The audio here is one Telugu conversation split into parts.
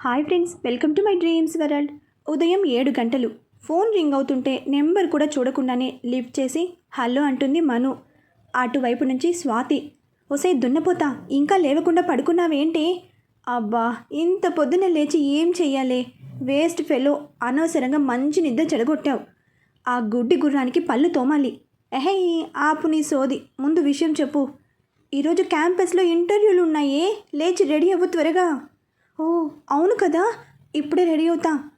Hi friends welcome to my dreams world. ఉదయం ఏడు గంటలు. ఫోన్ రింగ్ అవుతుంటే నెంబర్ కూడా చూడకుండానే లిఫ్ట్ చేసి హలో అంటుంది మను. అటువైపు నుంచి స్వాతి ఒసే దున్నపోతా ఇంకా లేవకుండా పడుకున్నావేంటి? అబ్బా ఇంత పొద్దున లేచి ఏం చెయ్యాలి? వేస్ట్ ఫెలో అనవసరంగా మంచి నిద్ర చెడగొట్టావు. ఆ గుడ్డి గుర్రానికి పళ్ళు తోమాలి. ఎహే ఆపు నీ సోది ముందు విషయం చెప్పు. ఈరోజు క్యాంపస్లో ఇంటర్వ్యూలు ఉన్నాయే లేచి రెడీ అవ్వు త్వరగా. కదా? ఇప్పుడే రెడీ అవుతా.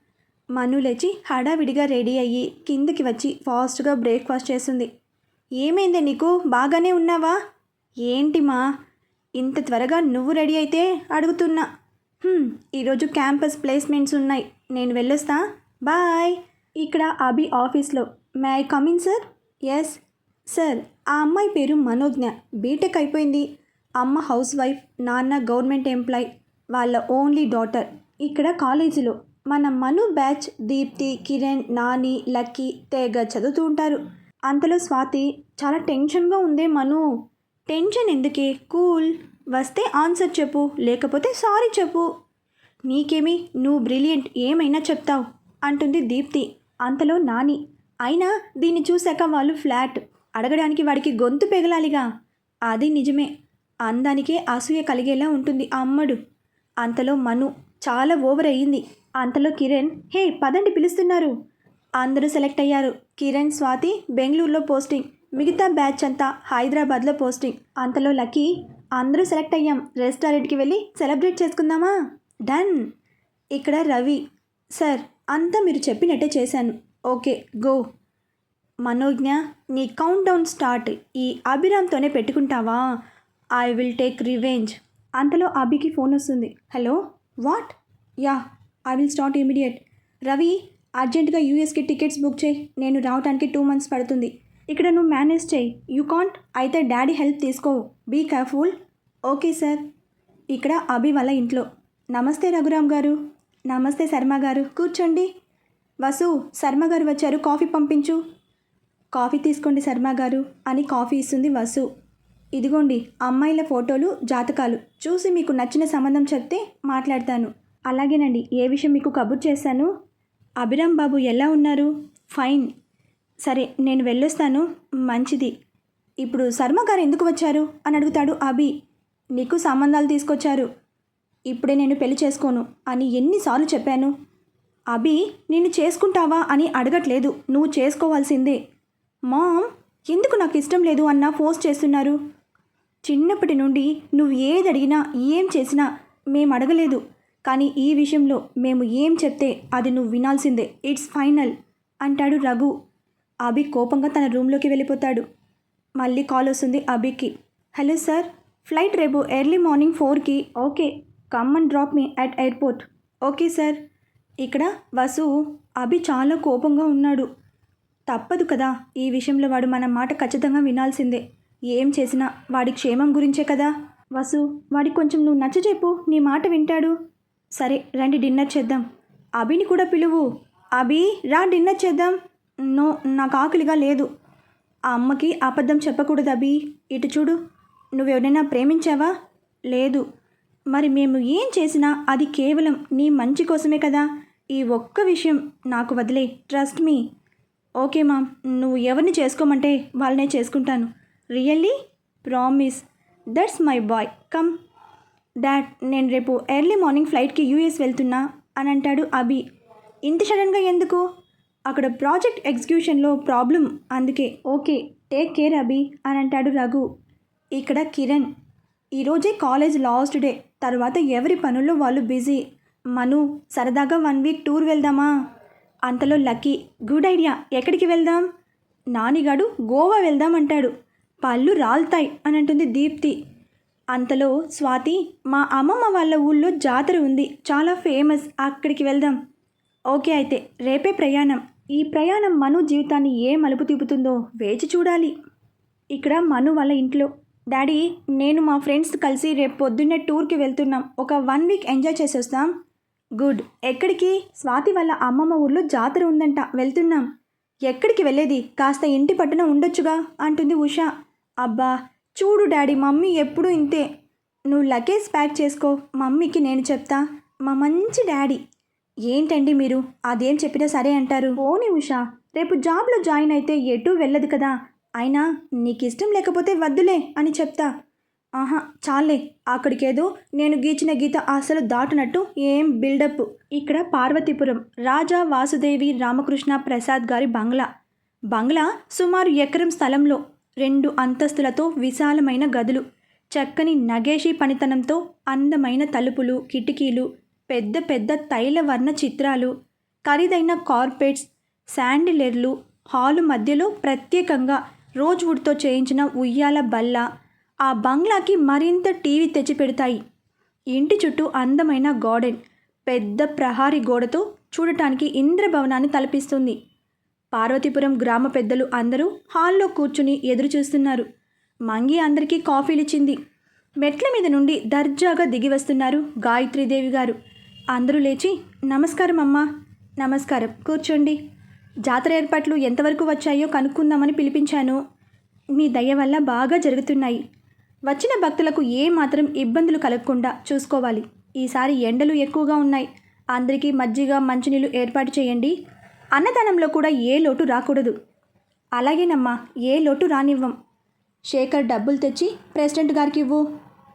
మను లేచి హడావిడిగా రెడీ అయ్యి కిందకి వచ్చి ఫాస్ట్గా బ్రేక్ఫాస్ట్ చేస్తుంది. ఏమైందే నీకు? బాగానే ఉన్నావా? ఏంటి మా? ఇంత త్వరగా నువ్వు రెడీ అయితే అడుగుతున్నా. ఈరోజు క్యాంపస్ ప్లేస్మెంట్స్ ఉన్నాయి. నేను వెళ్ళొస్తా. బాయ్. ఇక్కడ అభి ఆఫీస్లో. May I come in sir? Yes. Sir ఆ అమ్మాయి పేరు మనోజ్ఞ. బీటెక్ అయిపోయింది. అమ్మ హౌస్ వైఫ్ నాన్న గవర్నమెంట్ ఎంప్లాయ్. వాళ్ళ ఓన్లీ డాటర్. ఇక్కడ కాలేజీలో మన మను బ్యాచ్ దీప్తి కిరణ్ నాని లక్కీ తెగ చదువుతూ ఉంటారు. అంతలో స్వాతి చాలా టెన్షన్గా ఉందే మను. టెన్షన్ ఎందుకే? కూల్. వస్తే ఆన్సర్ చెప్పు. లేకపోతే సారీ చెప్పు. నీకేమి? నువ్వు బ్రిలియంట్. ఏమైనా చెప్తావు. అంటుంది దీప్తి. అంతలో నాని అయినా దీన్ని చూశాక వాళ్ళు ఫ్లాట్. అడగడానికి వాడికి గొంతు పెగలాలిగా. అది నిజమే. అందానికే అసూయ కలిగేలా ఉంటుంది ఆ అమ్మడు. అంతలో మను చాలా ఓవర్ అయ్యింది. అంతలో కిరణ్ హే పదండి పిలుస్తున్నారు. అందరూ సెలెక్ట్ అయ్యారు. కిరణ్ స్వాతి బెంగళూరులో పోస్టింగ్. మిగతా బ్యాచ్ అంతా హైదరాబాద్లో పోస్టింగ్. అంతలో లక్కీ అందరూ సెలెక్ట్ అయ్యాం. రెస్టారెంట్కి వెళ్ళి సెలబ్రేట్ చేసుకుందామా? డన్. ఇక్కడ రవి సార్ అంతా మీరు చెప్పినట్టే చేశాను. Okay go. మనోజ్ఞ నీ కౌంట్ డౌన్ స్టార్ట్ ఈ అభిరామ్తోనే పెట్టుకుంటావా? I will take revenge. అంతలో అభికి ఫోన్ వస్తుంది. Hello what? Yeah I will start immediate. Ravi అర్జెంటుగా యూఎస్కి టికెట్స్ బుక్ చేయి. నేను రావడానికి టూ మంత్స్ పడుతుంది. ఇక్కడ నువ్వు మేనేజ్ చేయి. You can't. అయితే డాడీ హెల్ప్ తీసుకోవు బీ కేర్ఫుల్. Okay sir. ఇక్కడ అభి వాళ్ళ ఇంట్లో. నమస్తే రఘురామ్ గారు. నమస్తే శర్మ గారు. కూర్చోండి. వసు శర్మ గారు వచ్చారు. కాఫీ పంపించు. కాఫీ తీసుకోండి శర్మ గారు అని కాఫీ ఇస్తుంది వసు. ఇదిగోండి అమ్మాయిల ఫోటోలు జాతకాలు. చూసి మీకు నచ్చిన సంబంధం చెప్తే మాట్లాడతాను. అలాగేనండి ఏ విషయం మీకు కబుర్ చేశాను? అభిరామ్ బాబు ఎలా ఉన్నారు? ఫైన్. సరే నేను వెళ్ళొస్తాను. మంచిది. ఇప్పుడు శర్మ గారు ఎందుకు వచ్చారు? అని అడుగుతాడు అభి. నీకు సంబంధాలు తీసుకొచ్చారు. ఇప్పుడే నేను పెళ్ళి చేసుకోను అని ఎన్నిసార్లు చెప్పాను. అభి నిన్ను చేసుకుంటావా అని అడగట్లేదు. నువ్వు చేసుకోవాల్సిందే. మామ్ ఎందుకు నాకు ఇష్టం లేదు అన్న ఫోర్స్ చేస్తున్నారు? చిన్నప్పటి నుండి నువ్వు ఏది అడిగినా ఏం చేసినా మేము అడగలేదు. కానీ ఈ విషయంలో మేము ఏం చెప్తే అది నువ్వు వినాల్సిందే. ఇట్స్ ఫైనల్ అంటాడు రఘు. అభి కోపంగా తన రూమ్లోకి వెళ్ళిపోతాడు. మళ్ళీ కాల్ వస్తుంది అభికి. హలో సార్ ఫ్లైట్ రేపు ఎర్లీ మార్నింగ్ ఫోర్కి. Okay come and drop me at airport. Okay sir. ఇక్కడ వసు అభి చాలా కోపంగా ఉన్నాడు. తప్పదు కదా ఈ విషయంలో వాడు మన మాట ఖచ్చితంగా వినాల్సిందే. ఏం చేసినా వాడి క్షేమం గురించే కదా? వసు వాడికి కొంచెం నువ్వు నచ్చజెప్పు నీ మాట వింటాడు. సరే రండి డిన్నర్ చేద్దాం. అభిని కూడా పిలువు. అభి రా డిన్నర్ చేద్దాం. నో నాకు ఆకలిగా లేదు. ఆ అమ్మకి అబద్ధం చెప్పకూడదు అభి. ఇటు చూడు. నువ్వెవరైనా ప్రేమించావా? లేదు. మరి మేము ఏం చేసినా అది కేవలం నీ మంచి కోసమే కదా. ఈ ఒక్క విషయం నాకు వదిలే ట్రస్ట్ మీ. ఓకే మామ్ నువ్వు ఎవరిని చేసుకోమంటే వాళ్ళనే చేసుకుంటాను. Really promise that's my boy come dad నేను రేపు ఎర్లీ మార్నింగ్ ఫ్లైట్కి యూఎస్ వెళ్తున్నా అని అంటాడు అభి. ఇంత సడన్గా ఎందుకు? అక్కడ ప్రాజెక్ట్ ఎగ్జిక్యూషన్లో ప్రాబ్లం అందుకే ఓకే టేక్ కేర్ అభి అని అంటాడు రఘు. ఇక్కడ కిరణ్. ఈరోజే కాలేజ్ లాస్ట్ డే తర్వాత ఎవరి పనుల్లో వాళ్ళు బిజీ మను సరదాగా వన్ వీక్ టూర్ వెళ్దామా? అంతలో లక్కీ గుడ్ ఐడియా ఎక్కడికి వెళ్దాం? నానిగాడు గోవా వెళ్దాం అంటాడు. పళ్ళు రాలుతాయి అని అంటుంది దీప్తి. అంతలో స్వాతి మా అమ్మమ్మ వాళ్ళ ఊళ్ళో జాతర ఉంది చాలా ఫేమస్ అక్కడికి వెళ్దాం. ఓకే అయితే రేపే ప్రయాణం. ఈ ప్రయాణం మను జీవితాన్ని ఏ మలుపు తిప్పుతుందో వేచి చూడాలి. ఇక్కడ మను వాళ్ళ ఇంట్లో. డాడీ నేను మా ఫ్రెండ్స్ కలిసి రేపు పొద్దున్నే టూర్కి వెళ్తున్నాం. ఒక వన్ వీక్ ఎంజాయ్ చేసేస్తాం. గుడ్. ఎక్కడికి? స్వాతి వాళ్ళ అమ్మమ్మ ఊర్లో జాతర ఉందంట వెళ్తున్నాం. ఎక్కడికి వెళ్ళేది? కాస్త ఇంటి పట్టున ఉండొచ్చుగా అంటుంది ఉషా. అబ్బా చూడు డాడీ మమ్మీ ఎప్పుడు ఇంతే. నువ్వు లగేజ్ ప్యాక్ చేసుకో మమ్మీకి నేను చెప్తా. మా మంచి డాడీ. ఏంటండి మీరు? అదేం చెప్పినా సరే అంటారు. పోనీ ఉషా రేపు జాబ్లో జాయిన్ అయితే ఎటూ వెళ్ళదు కదా. అయినా నీకు ఇష్టం లేకపోతే వద్దులే అని చెప్తా. ఆహా చాలే. అక్కడికేదో నేను గీచిన గీత అసలు దాటినట్టు ఏం బిల్డప్. ఇక్కడ పార్వతీపురం రాజా వాసుదేవి రామకృష్ణ ప్రసాద్ గారి బంగ్లా. బంగ్లా సుమారు ఎకరం స్థలంలో. రెండు అంతస్తులతో విశాలమైన గదులు. చక్కని నగేషి పనితనంతో అందమైన తలుపులు కిటికీలు పెద్ద పెద్ద తైలవర్ణ చిత్రాలు ఖరీదైన కార్పెట్స్ శాండిలెర్లు హాలు మధ్యలో ప్రత్యేకంగా రోజ్వుడ్తో చేయించిన ఉయ్యాల బల్ల ఆ బంగ్లాకి మరింత టీవీ తెచ్చిపెడతాయి ఇంటి చుట్టూ అందమైన గార్డెన్ పెద్ద ప్రహారీ గోడతో చూడటానికి ఇంద్రభవనాన్ని తలపిస్తుంది. పార్వతీపురం గ్రామ పెద్దలు అందరూ హాల్లో కూర్చుని ఎదురు చూస్తున్నారు మంగి అందరికీ కాఫీలిచ్చింది. మెట్ల మీద నుండి దర్జాగా దిగి వస్తున్నారు గాయత్రీదేవి గారు. అందరూ లేచి నమస్కారం అమ్మా నమస్కారం కూర్చోండి. జాతర ఏర్పాట్లు ఎంతవరకు వచ్చాయో కనుక్కుందామని పిలిపించాను. మీ దయ వల్ల బాగా జరుగుతున్నాయి. వచ్చిన భక్తులకు ఏ మాత్రం ఇబ్బందులు కలగకుండా చూసుకోవాలి. ఈసారి ఎండలు ఎక్కువగా ఉన్నాయి. అందరికీ మజ్జిగ మంచినీళ్ళు ఏర్పాటు చేయండి. అన్నదానంలో కూడా ఏ లోటు రాకూడదు. అలాగేనమ్మా ఏ లోటు రానివ్వం. శేఖర్ డబ్బులు తెచ్చి ప్రెసిడెంట్ గారికి ఇవ్వు.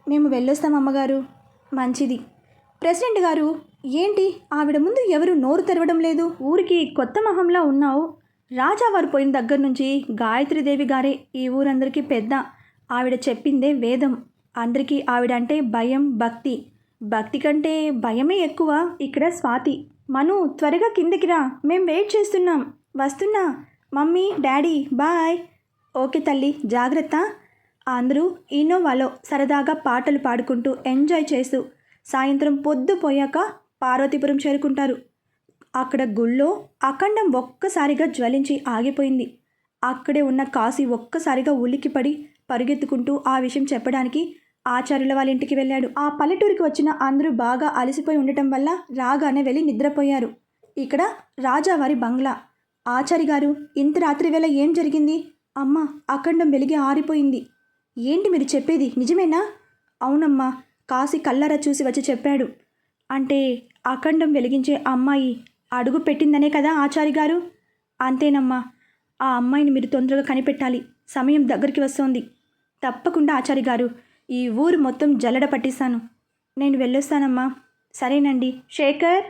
మేము వెళ్ళొస్తాం అమ్మగారు. మంచిది. ప్రెసిడెంట్ గారు ఏంటి? ఆవిడ ముందు ఎవరు నోరు తెరవడం లేదు? ఊరికి కొత్త మహంలా ఉన్నావు. రాజావారు పోయిన దగ్గర నుంచి గాయత్రీదేవి గారే ఈ ఊరందరికీ పెద్ద. ఆవిడ చెప్పిందే వేదం. అందరికీ ఆవిడ అంటే భయం భక్తి. భక్తి కంటే భయమే ఎక్కువ ఇక్కడ స్వాతి. మను త్వరగా కిందకి రా. మేం వెయిట్ చేస్తున్నాం. వస్తున్నా. Mummy daddy bye. ఓకే తల్లి జాగ్రత్త. అందరూ ఇన్నోవాలో సరదాగా పాటలు పాడుకుంటూ ఎంజాయ్ చేస్తూ సాయంత్రం పొద్దు పోయాక పార్వతీపురం చేరుకుంటారు. అక్కడ గుళ్ళో అఖండం ఒక్కసారిగా జ్వలించి ఆగిపోయింది. అక్కడే ఉన్న కాశీ ఒక్కసారిగా ఉలిక్కిపడి పరుగెత్తుకుంటూ ఆ విషయం చెప్పడానికి ఆచార్యుల వాళ్ళ ఇంటికి వెళ్ళాడు. ఆ పల్లెటూరికి వచ్చిన అందరూ బాగా అలసిపోయి ఉండటం వల్ల రాగానే వెళ్ళి నిద్రపోయారు. ఇక్కడ రాజావారి బంగ్లా. ఆచారి గారు ఇంత రాత్రి వేళ ఏం జరిగింది? అమ్మ అఖండం వెలిగి ఆరిపోయింది. ఏంటి మీరు చెప్పేది? నిజమేనా? అవునమ్మా కాశీ కల్లారా చూసి వచ్చి చెప్పాడు. అంటే అఖండం వెలిగించే అమ్మాయి అడుగు పెట్టిందనే కదా ఆచారి గారు? అంతేనమ్మా ఆ అమ్మాయిని మీరు తొందరగా కనిపెట్టాలి. సమయం దగ్గరికి వస్తోంది. తప్పకుండా ఆచారి గారు ఈ ఊరు మొత్తం జల్లడ పట్టిస్తాను నేను వెళ్ళొస్తానమ్మా. సరేనండి. శేఖర్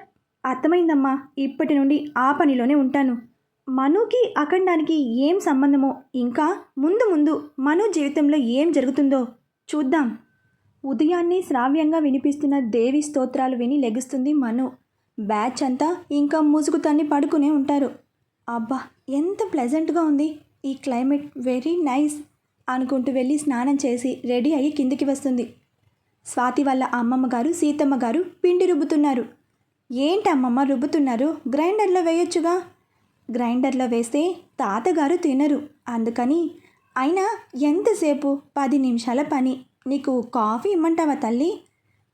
అర్థమైందమ్మా. ఇప్పటి నుండి ఆ పనిలోనే ఉంటాను. మనుకి అఖండానికి ఏం సంబంధమో ఇంకా ముందు ముందు మను జీవితంలో ఏం జరుగుతుందో చూద్దాం. ఉదయాన్నే శ్రావ్యంగా వినిపిస్తున్న దేవి స్తోత్రాలు విని లెగుస్తుంది మను. బ్యాచ్ అంతా ఇంకా ముసుగు తన్ని పడుకునే ఉంటారు. అబ్బా ఎంత ప్లెజెంట్గా ఉంది. ఈ క్లైమేట్ వెరీ నైస్. అనుకుంటూ వెళ్ళి స్నానం చేసి రెడీ అయ్యి కిందికి వస్తుంది. స్వాతి వాళ్ళ అమ్మమ్మ గారు సీతమ్మ గారు పిండి రుబ్బుతున్నారు. ఏంటి అమ్మమ్మ రుబ్బుతున్నారు? గ్రైండర్లో వేయొచ్చుగా? గ్రైండర్లో వేస్తే తాతగారు తినరు. అందుకని అయినా ఎంతసేపు? పది నిమిషాల పని. నీకు కాఫీ ఇమ్మంటావా తల్లి?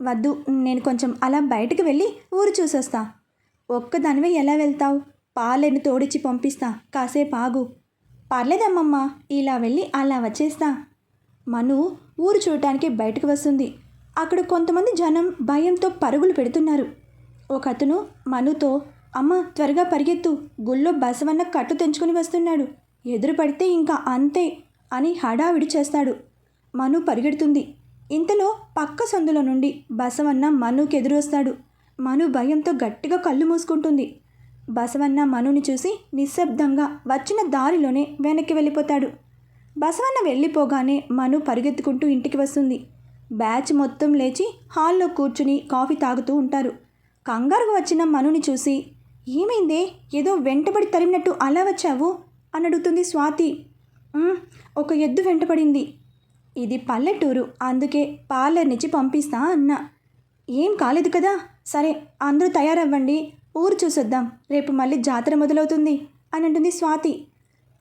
వద్దు నేను కొంచెం అలా బయటకు వెళ్ళి ఊరు చూసొస్తా. ఒక్కదానివే ఎలా వెళ్తావు? పాలను తోడిచ్చి పంపిస్తా. కాసేపు ఆగు. పర్లేదమ్మమ్మ ఇలా వెళ్ళి అలా వచ్చేస్తా. మను ఊరు చూడటానికి బయటకు వస్తుంది. అక్కడ కొంతమంది జనం భయంతో పరుగులు పెడుతున్నారు. ఒక అతను మనుతో అమ్మ త్వరగా పరిగెత్తు. గుళ్ళో బసవన్న కట్టు తెంచుకుని వస్తున్నాడు. ఎదురు పడితే ఇంకా అంతే అని హడావిడి చేస్తాడు. మను పరిగెడుతుంది. ఇంతలో పక్క సందులో నుండి బసవన్న మనుకి ఎదురు వస్తాడు. మను భయంతో గట్టిగా కళ్ళు మూసుకుంటుంది. బసవన్న మనుని చూసి నిశ్శబ్దంగా వచ్చిన దారిలోనే వెనక్కి వెళ్ళిపోతాడు. బసవన్న వెళ్ళిపోగానే మను పరిగెత్తుకుంటూ ఇంటికి వస్తుంది. బ్యాచ్ మొత్తం లేచి హాల్లో కూర్చుని కాఫీ తాగుతూ ఉంటారు. కంగారుగా వచ్చిన మనుని చూసి ఏమైందే? ఏదో వెంటబడి తరిమినట్టు అలా వచ్చావు? అని అడుగుతుంది స్వాతి. ఒక ఎద్దు వెంటపడింది ఇది పల్లెటూరు అందుకే పార్లర్ నుంచి పంపిస్తా అన్నా. ఏం కాలేదు కదా? సరే అందరూ తయారవ్వండి ఊరు చూసొద్దాం. రేపు మళ్ళీ జాతర మొదలవుతుంది అని అంటుంది స్వాతి.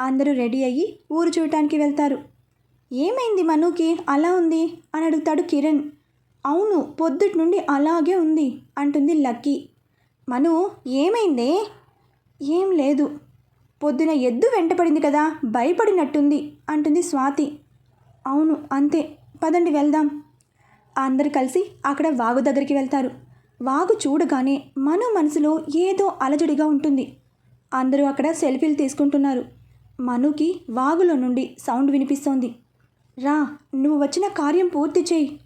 అందరూ రెడీ అయ్యి ఊరు చూడటానికి వెళ్తారు. ఏమైంది మనుకి? అలా ఉంది? అని అడుగుతాడు కిరణ్. అవును పొద్దుటి నుండి అలాగే ఉంది అంటుంది లక్కీ. మను ఏమైందే? ఏం లేదు. పొద్దున ఎద్దు వెంటపడింది కదా భయపడినట్టుంది అంటుంది స్వాతి. అవును అంతే. పదండి వెళ్దాం. అందరు కలిసి అక్కడ వాగు దగ్గరికి వెళ్తారు. వాగు చూడగానే మన మనసులో ఏదో అలజడిగా ఉంటుంది. అందరూ అక్కడ సెల్ఫీలు తీసుకుంటున్నారు. మనుకి వాగులో నుండి సౌండ్ వినిపిస్తోంది. రా నువ్వు వచ్చిన కార్యం పూర్తి చేయి.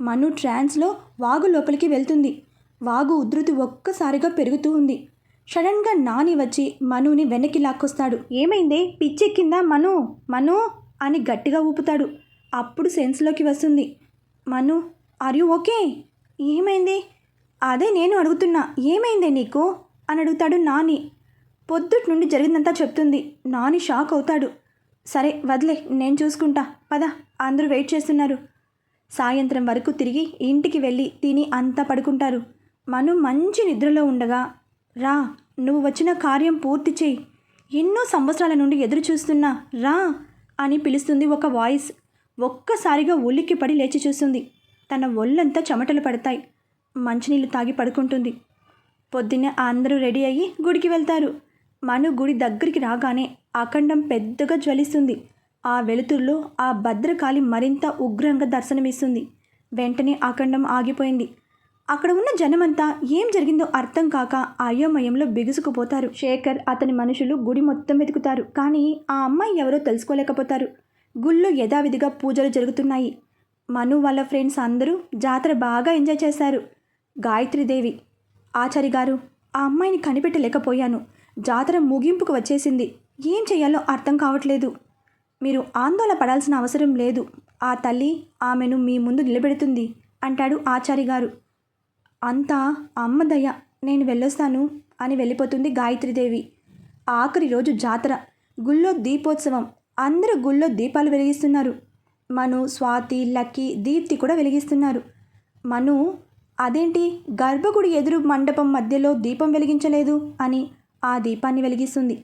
మను ట్రాన్స్లో వాగు లోపలికి వెళ్తుంది. వాగు ఉధృతి ఒక్కసారిగా పెరుగుతూ ఉంది. సడన్గా నాని వచ్చి మనుని వెనక్కి లాక్కొస్తాడు. ఏమైందే? పిచ్చెక్కిందా మను? మను? అని గట్టిగా ఊపుతాడు. అప్పుడు సెన్స్లోకి వస్తుంది. Manu are you okay? ఏమైంది? అదే నేను అడుగుతున్నా ఏమైందే నీకు? అని అడుగుతాడు నాని. పొద్దుటి నుండి జరిగిందంతా చెప్తుంది. నాని షాక్ అవుతాడు. సరే వదిలే నేను చూసుకుంటా. పద అందరూ వెయిట్ చేస్తున్నారు. సాయంత్రం వరకు తిరిగి ఇంటికి వెళ్ళి తిని అంతా పడుకుంటారు. మను మంచి నిద్రలో ఉండగా రా నువ్వు వచ్చిన కార్యం పూర్తి చేయి. ఎన్నో సంవత్సరాల నుండి ఎదురు చూస్తున్నా రా అని పిలుస్తుంది ఒక వాయిస్. ఒక్కసారిగా ఉలిక్కి పడి లేచి చూస్తుంది. తన ఒళ్ళంతా చెమటలు పడతాయి. మంచినీళ్ళు తాగి పడుకుంటుంది. పొద్దున్నే అందరూ రెడీ అయ్యి గుడికి వెళ్తారు. మను గుడి దగ్గరికి రాగానే అఖండం పెద్దగా జ్వలిస్తుంది. ఆ వెలుతురులో ఆ భద్రకాళి మరింత ఉగ్రంగా దర్శనమిస్తుంది. వెంటనే అఖండం ఆగిపోయింది. అక్కడ ఉన్న జనమంతా ఏం జరిగిందో అర్థం కాక అయోమయంలో బిగుసుకుపోతారు. శేఖర్ అతని మనుషులు గుడి మొత్తం వెతుకుతారు. కానీ ఆ అమ్మాయి ఎవరో తెలుసుకోలేకపోతారు. గుళ్ళో యథావిధిగా పూజలు జరుగుతున్నాయి. మను వాళ్ళ ఫ్రెండ్స్ అందరూ జాతర బాగా ఎంజాయ్ చేశారు గాయత్రీదేవి. ఆచారి గారు ఆ అమ్మాయిని కనిపెట్టలేకపోయాను. జాతర ముగింపుకు వచ్చేసింది. ఏం చేయాలో అర్థం కావట్లేదు. మీరు ఆందోళన పడాల్సిన అవసరం లేదు. ఆ తల్లి ఆమెను మీ ముందు నిలబెడుతుంది అంటాడు ఆచారి గారు. అంతా అమ్మదయ్య నేను వెళ్ళొస్తాను అని వెళ్ళిపోతుంది గాయత్రీదేవి. ఆఖరి రోజు జాతర. గుళ్ళో దీపోత్సవం. అందరూ గుళ్ళో దీపాలు వెలిగిస్తున్నారు. మను స్వాతి లక్కీ దీప్తి కూడా వెలిగిస్తున్నారు. మను అదేంటి? గర్భగుడి ఎదురు మండపం మధ్యలో దీపం వెలిగించలేదు అని ఆ దీపాన్ని వెలిగిస్తుంది.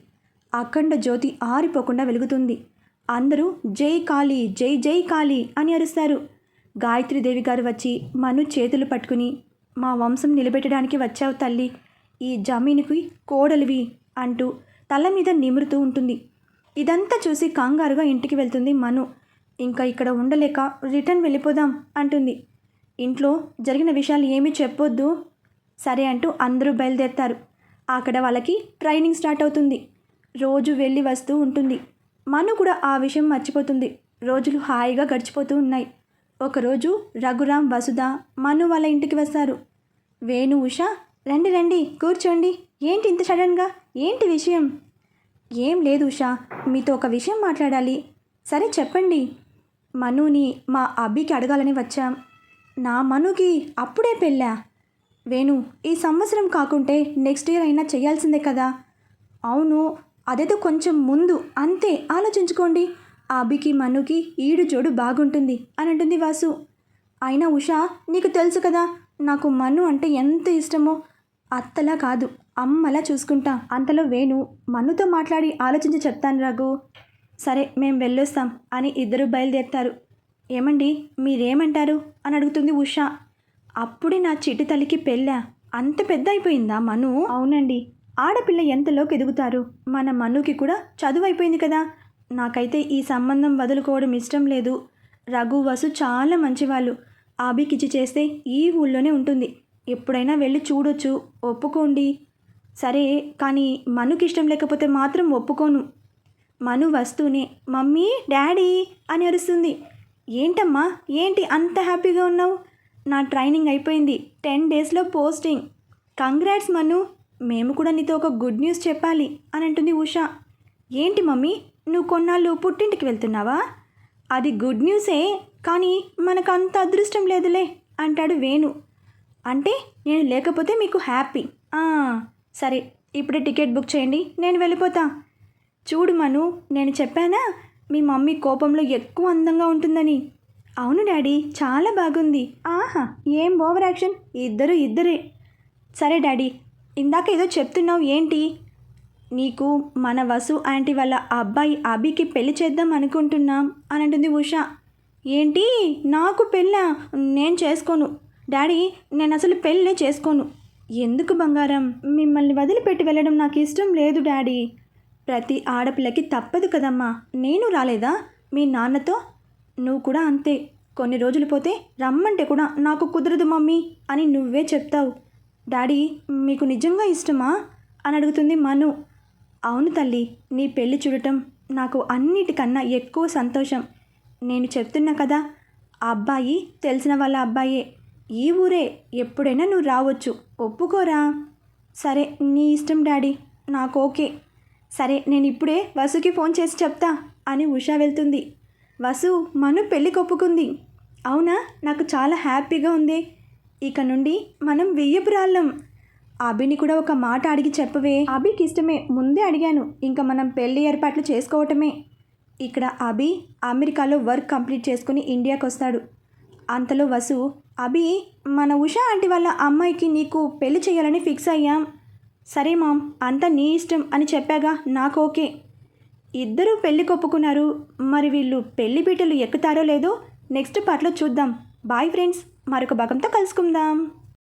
అఖండ జ్యోతి ఆరిపోకుండా వెలుగుతుంది. అందరూ జై కాళీ జై జై కాళీ అని అరుస్తారు. గాయత్రీదేవి గారు వచ్చి మను చేతులు పట్టుకుని మా వంశం నిలబెట్టడానికి వచ్చావు తల్లి. ఈ జమీనుకి కోడలివి అంటూ తల మీద నిమురుతూ ఉంటుంది. ఇదంతా చూసి కంగారుగా ఇంటికి వెళ్తుంది మను. ఇంకా ఇక్కడ ఉండలేక రిటర్న్ వెళ్ళిపోదాం అంటుంది. ఇంట్లో జరిగిన విషయాలు ఏమీ చెప్పొద్దు. సరే అంటూ అందరూ బయలుదేరుతారు. అక్కడ వాళ్ళకి ట్రైనింగ్ స్టార్ట్ అవుతుంది. రోజు వెళ్ళి వస్తూ ఉంటుంది. మను కూడా ఆ విషయం మర్చిపోతుంది. రోజులు హాయిగా గడిచిపోతూ ఉన్నాయి. ఒకరోజు రఘురాం వసుధ మను వాళ్ళ ఇంటికి వస్తారు. వేణు ఉష రండి రండి కూర్చోండి. ఏంటి ఇంత సడన్గా? ఏంటి విషయం? ఏం లేదు ఉషా మీతో ఒక విషయం మాట్లాడాలి. సరే చెప్పండి. మనుని మా అబ్బికి అడగాలని వచ్చాం. నా మనుకి అప్పుడే పెళ్ళా? వేణు ఈ సంవత్సరం కాకుంటే నెక్స్ట్ ఇయర్ అయినా చేయాల్సిందే కదా. అవును అదేదో కొంచెం ముందు. అంతే ఆలోచించుకోండి. అభికి మనుకి ఈడు జోడు బాగుంటుంది అని అంటుంది వాసు. అయినా ఉషా నీకు తెలుసు కదా నాకు మను అంటే ఎంత ఇష్టమో అత్తలా కాదు అమ్మలా చూసుకుంటా. అంతలో వేణు మన్నుతో మాట్లాడి ఆలోచించి చెప్తాను రఘు. సరే మేము వెళ్ళొస్తాం అని ఇద్దరు బయలుదేరుతారు. ఏమండి? మీరేమంటారు? అని అడుగుతుంది ఉష. అప్పుడే నా చిట్టి తల్లికి పెళ్ళా. అంత పెద్ద అయిపోయిందా మను? అవునండి. ఆడపిల్ల ఎంతలోకి ఎదుగుతారు? మన మనుకి కూడా చదువు అయిపోయింది కదా. నాకైతే ఈ సంబంధం వదులుకోవడం ఇష్టం లేదు. రఘు వసు చాలా మంచివాళ్ళు. ఆబికిచ్చి చేస్తే ఈ ఊళ్ళోనే ఉంటుంది. ఎప్పుడైనా వెళ్ళి చూడొచ్చు. ఒప్పుకోండి. సరే కానీ మనుకి ఇష్టం లేకపోతే మాత్రం ఒప్పుకోను. మను వస్తూనే మమ్మీ డాడీ అని అరుస్తుంది. ఏంటమ్మా? ఏంటి అంత హ్యాపీగా ఉన్నావు? నా ట్రైనింగ్ అయిపోయింది. టెన్ డేస్లో పోస్టింగ్. కంగ్రాట్స్ మను మేము కూడా నీతో ఒక గుడ్ న్యూస్ చెప్పాలి అని అంటుంది ఉష. ఏంటి మమ్మీ? నువ్వు కొన్నాళ్ళు పుట్టింటికి వెళ్తున్నావా? అది గుడ్ న్యూసే కానీ మనకు అంత అదృష్టం లేదులే అంటాడు వేణు. అంటే నేను లేకపోతే మీకు హ్యాపీ. సరే ఇప్పుడే టికెట్ బుక్ చేయండి నేను వెళ్ళిపోతా. చూడు మను నేను చెప్పానా? మీ మమ్మీ కోపంలో ఎక్కువ అందంగా ఉంటుందని. అవును డాడీ చాలా బాగుంది. ఆహా ఏం ఓవర్ యాక్షన్? ఇద్దరు ఇద్దరే. సరే డాడీ ఇందాక ఏదో చెప్తున్నావు ఏంటి? నీకు మన వసు ఆంటీ వాళ్ళ అబ్బాయి అభికి పెళ్ళి చేద్దాం అనుకుంటున్నాం అని అంటుంది ఉష. ఏంటి? నాకు పెళ్ళా? నేను చేసుకోను. డాడీ నేను అసలు పెళ్ళే చేసుకోను. ఎందుకు బంగారం? మిమ్మల్ని వదిలిపెట్టి వెళ్ళడం నాకు ఇష్టం లేదు డాడీ. ప్రతి ఆడపిల్లకి తప్పదు కదమ్మా. నేను రాలేదా? మీ నాన్నతో? నువ్వు కూడా అంతే. కొన్ని రోజులు పోతే రమ్మంటే కూడా నాకు కుదరదు మమ్మీ అని నువ్వే చెప్తావు. డాడీ మీకు నిజంగా ఇష్టమా? అని అడుగుతుంది మను. అవును తల్లి నీ పెళ్ళి చూడటం నాకు అన్నిటికన్నా ఎక్కువ సంతోషం. నేను చెప్తున్నా కదా ఆ అబ్బాయి తెలిసిన వాళ్ళ అబ్బాయే. ఈ ఊరే ఎప్పుడైనా నువ్వు రావచ్చు. ఒప్పుకోరా? సరే నీ ఇష్టం డాడీ. నాకు ఓకే. సరే నేను ఇప్పుడే వసుకి ఫోన్ చేసి చెప్తా అని ఉషా వెళ్తుంది. వసు మను పెళ్ళి కొప్పుకుంది. అవునా? నాకు చాలా హ్యాపీగా ఉంది. ఇక నుండి మనం వెయ్యపురాళ్ళం అభిని కూడా ఒక మాట అడిగి చెప్పవే. అభికి ఇష్టమే. ముందే అడిగాను. ఇంకా మనం పెళ్ళి ఏర్పాట్లు చేసుకోవటమే. ఇక్కడ అభి అమెరికాలో వర్క్ కంప్లీట్ చేసుకుని ఇండియాకి వస్తాడు. అంతలో వసు అభి మన ఉషా ఆంటీ వాళ్ళ అమ్మాయికి నీకు పెళ్ళి చేయాలని ఫిక్స్ అయ్యాం. సరే మామ్ అంతా నీ ఇష్టం అని చెప్పాగా నాకు ఓకే. ఇద్దరూ పెళ్ళి కొప్పుకున్నారు. మరి వీళ్ళు పెళ్ళి పీటలు ఎక్కుతారో లేదో నెక్స్ట్ పార్ట్లో చూద్దాం. బాయ్ ఫ్రెండ్స్ మరొక భాగంతో కలుసుకుందాం.